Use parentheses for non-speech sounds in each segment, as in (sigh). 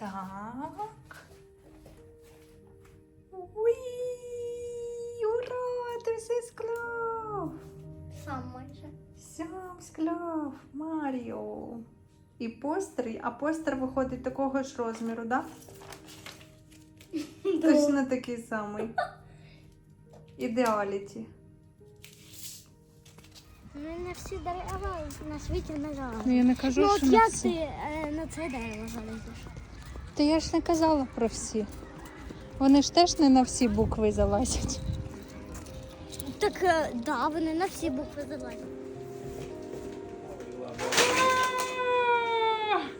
Так. Уй, ура, ти все склав. Сам майже. Сам склав, Маріо. І постер, а постер виходить такого ж розміру, так? (laughs) Да? Точно такий самий. Ідеаліті. Ну не всі дерева на світі лежали. Ну я не кажу, Ну от що на як всі. ти е, на це дерево залізеш? Та я ж не казала про всі. Вони ж теж не на всі букви залазять. Так, е, да, вони на всі букви залазять.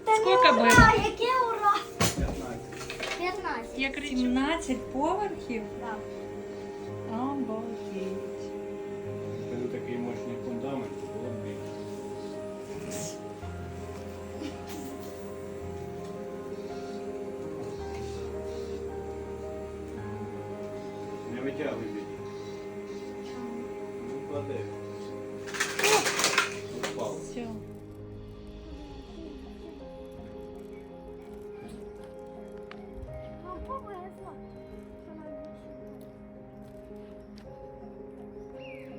Скільки було? Ура, яке ура! 15. Як 17 поверхів? Так. Обалдеть. Не витягуй. Ну. Все. Більше.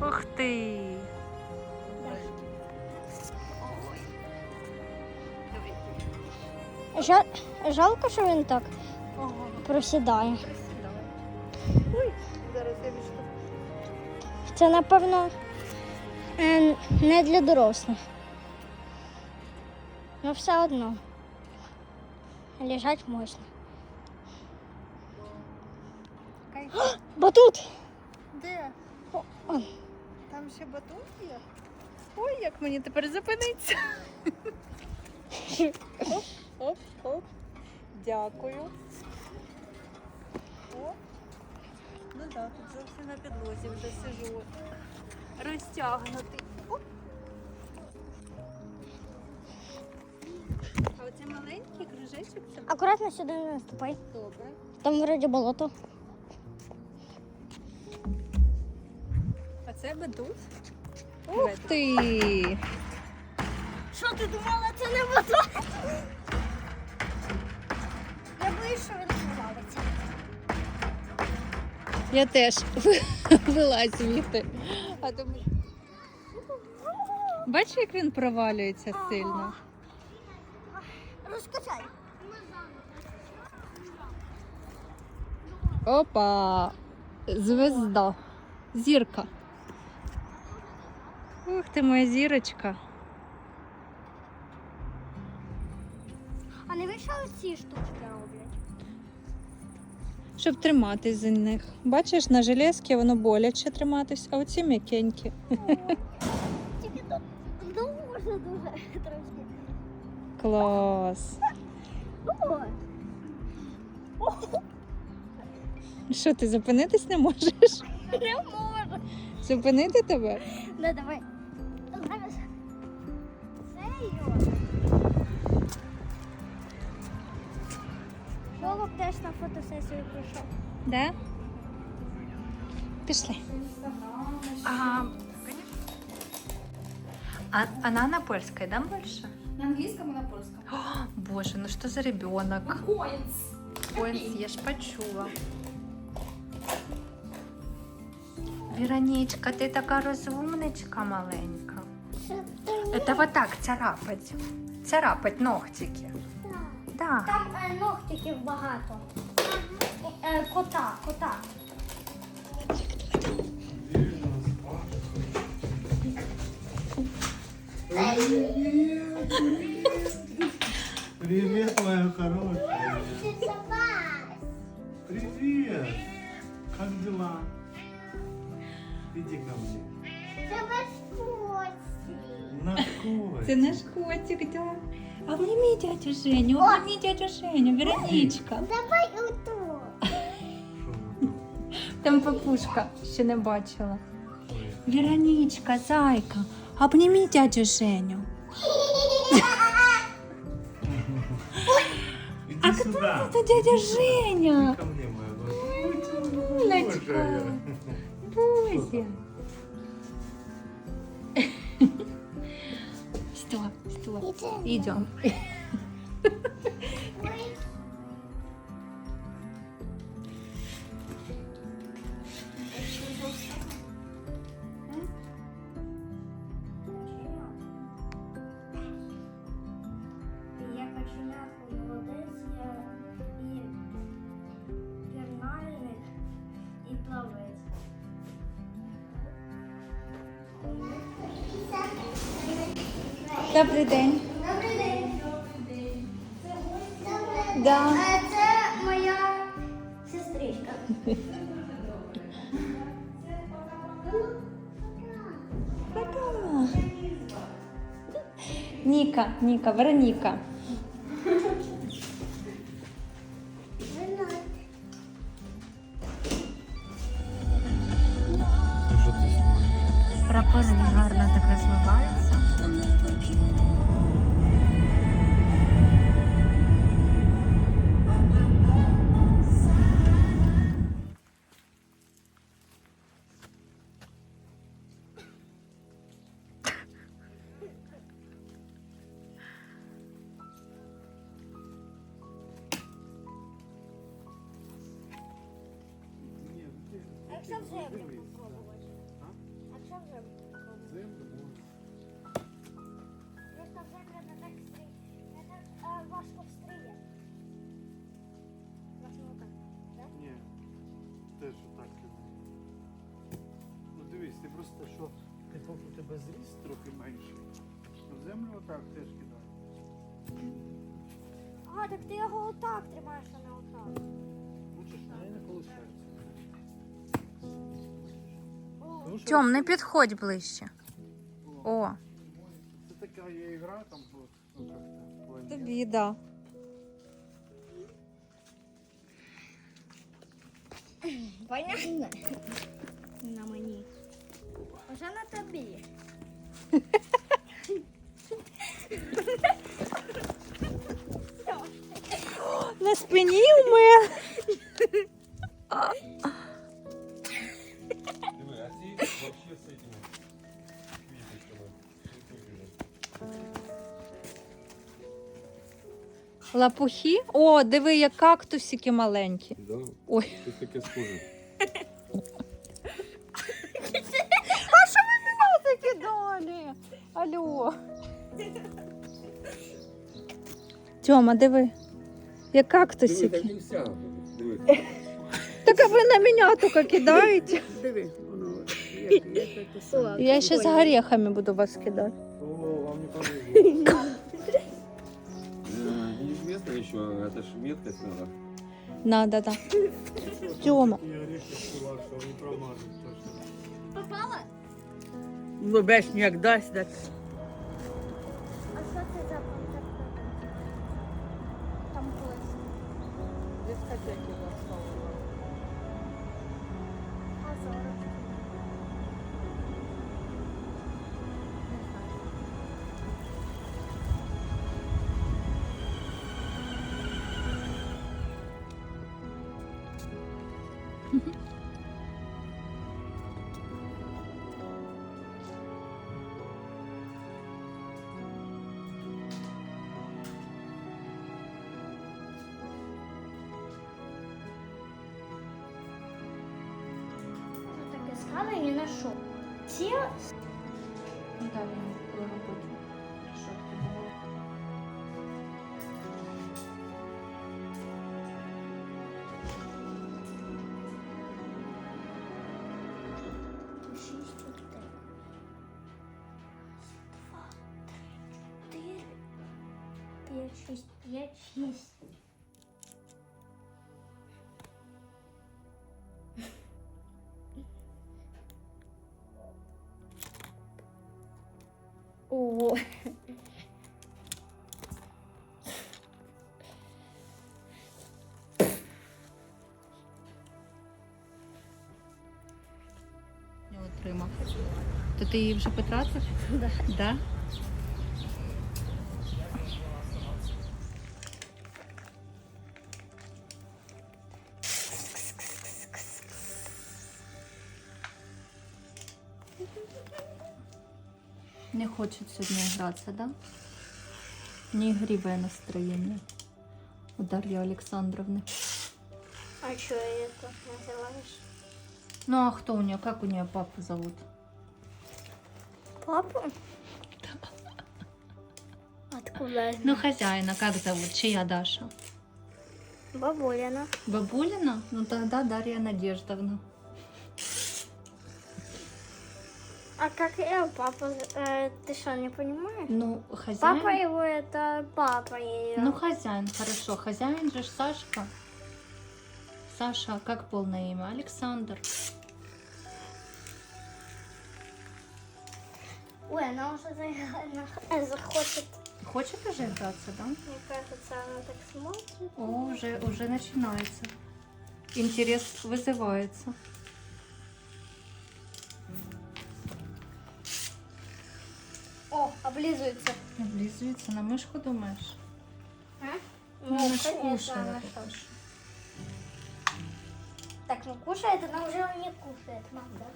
Ух ти! Жа- Жалко, що він так Ого, просідає. Ой, зараз я відштовхну. Це, напевно, е, не для дорослих. Ну, все одно. Лежать можна. Кайф. Батут! Де? О, он. Там ще батут є? Ой, як мені тепер зупиниться. (laughs) Оп, оп. Дякую. О. Ну так, тут зовсім на підлозі вже сижу. Розтягнутий. Оп. А оце маленький кружечок це Акуратно сюди не наступай. добре. Там вроді болото. А це батут? Ух ти! Що ти думала, це не батут? Я що він провалиться. Я теж (laughs) вилазь звідти. А то... Бачиш, як він провалюється сильно. Розкачай. Опа! Звезда. Зірка. Ух ти, моя зірочка. А не вийшов ці штучки роблять? Щоб триматись за них. Бачиш, на железки воно боляче триматись, а оці м'якенькі. Тільки тут ну, можна дуже трошки. Клас. Що, ти зупинитись не можеш? не можу. Зупинити тебе? Ну давай. Голуб теж на фотосесію прийшов. Да? Пішли. А, а, она на польской, да, больше? На английском и на польском. О, боже, ну что за ребенок? Коинс. Ой, я ж почула. Вероничка, ти така розумничка маленька. Это вот так царапать. Царапать ногтики. Да. Там е, ногтиків багато. Е, кота, кота. Привет, моя хорошая. Привет. Как дела? Иди ко мне. На кой? Це наш котик, да. Обними дядю Женю, обними дядю Женю, Вероничка. Давай отут. Там папушка ще не бачила. Вероничка, зайка, обними дядю Женю. Иди сюда. Это дядя Женя. Ко мне, моя Милочка. 一い！Добрий день. Добрий день. Да. Е, Це моя сестричка. Ніка, Ніка, Вероніка. Прапори гарно так розвиваються. А якщо в землю попробувати? А якщо в землю попробувати? Землю в землю не так стрій. Не так е, важко встріє. Важко так, так? Ні. Теж отак. Ну дивись, ти просто що ти поки у тебе зріст трохи менший. то землю отак теж кидай. А, так ти його отак тримаєш, а не отак. Лучше ж не. О, Тьом, не підходь ближче. О, Така є ігра там по ну, як-то, планета. тобі, да. Понятно? На мені. Вже на тобі. На спині у мене. Лапухи. О, диви, як кактусики маленькі. Да, Ой. щось таке схоже. (laughs) Закидали. Алло. Тьома, диви. Як Диви, кактусики. вся. Диви. Так а ви на мене тільки кидаєте. Диви, воно як, як це саме. Я (laughs) ще з горехами буду вас кидати. О, вам не (laughs) повезло. Еще, это ж меткость надо. Надо, да. Чувак, що не промажуть точно. Попала? Ну, беш як дасть, так. А що це за? Там колись. А зараз? Таке скали не знайшов. Ці Далі робити. То ти її вже потратив? (laughs) Да. Да? Не хочуть сьогодні гратися, да? Не игривое настроение у Дарьи Александровны. А что это называешь? Ну а кто у нее, как у нее папу зовут? Папу? Откуда Ну хозяина как зовут? Чья Даша? Бабулина. Бабулина? Ну тогда Дарья Надеждовна. А как ее папа? э, ты что, не понимаешь? Ну, хозяин. Папа его это папа ее. Ну, хозяин, хорошо. Хозяин же Сашка. Саша, как полное имя? Александр. Ой, она уже (laughs) захочет. Хочет уже играться, да? Мне кажется, она так смотрит. О, уже, уже начинается. Интерес вызывается. О, облизывается. Облизывается на мышку, думаешь? А? Ну, она ж кушает. Так, ну кушает, она уже не кушает, мам, да?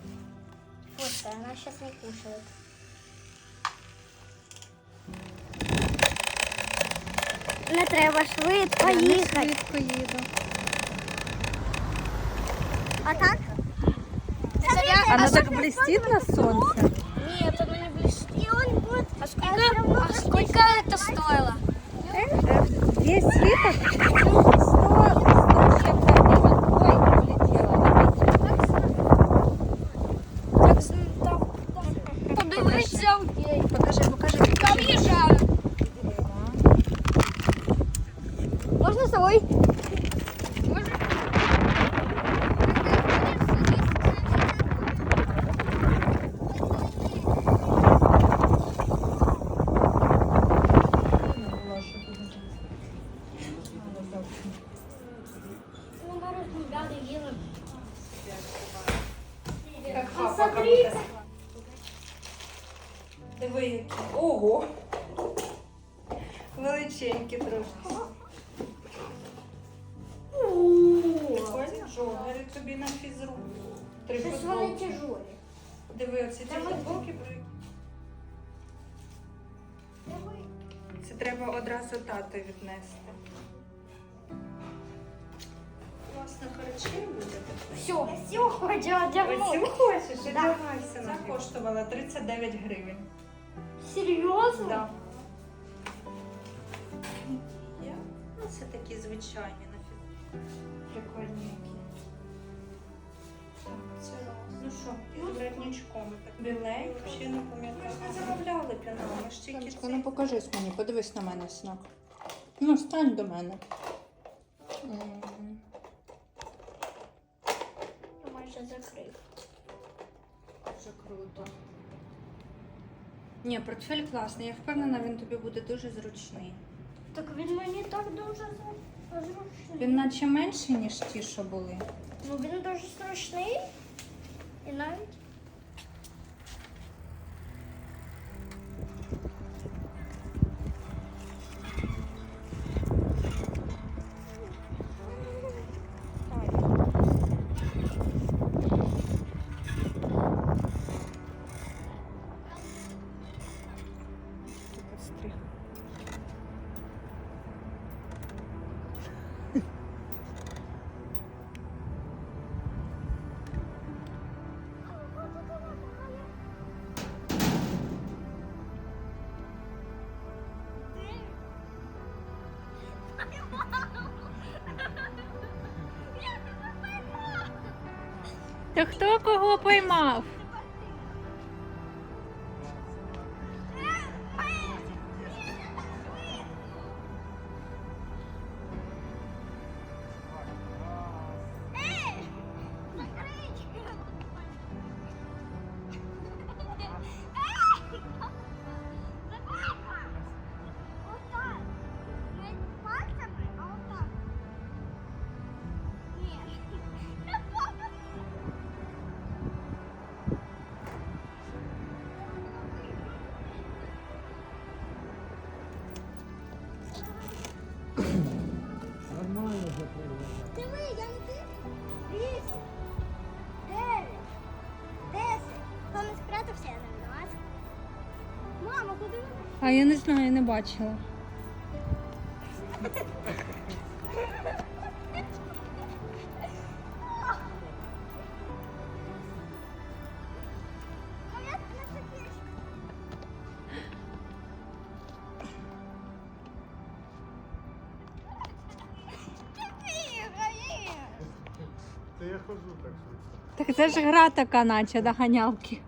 Вот, она сейчас не кушает. Не треба швидко їхати. Швидко їду. А так? Она так блестит на солнце. Нет, она не блестит. И он будет... А сколько, а сколько это стоило? Весь свиток Tapos na sa Прикольно, жовтий тобі на фізру. Три Щось вони футболки. тяжолі. Диви, оці ті футболки. при- Це треба одразу тато віднести. Класно харчі буде. Все, все, хочу одягнути. Оцю хочеш? Да. Одягайся. Ця коштувала 39 гривень. Серйозно? Да. Ну, це такі звичайні на нафіг. Прикольні які. Раз. Ну що, Білей, ще не пам'ятаю. Ми замовляли для нас. Ж тільки Сонечко, ці- ну покажись мені, подивись на мене, синок. Ну, стань до мене. М, Я майже закрив. Дуже круто. Ні, портфель класний. Я впевнена, він тобі буде дуже зручний. Так він мені так дуже зручний. Він наче менший, ніж ті, що були. Ну він дуже зручний. І навіть. Хто кого поймав? Диви, я не ти. Вісім. Дев'ять. Десять. Хто не спрятався, я не винуват. Мама, куди ви? А я не знаю, не бачила. (laughs) Та я хожу так швидко. Так це ж гра така, наче до ганялки.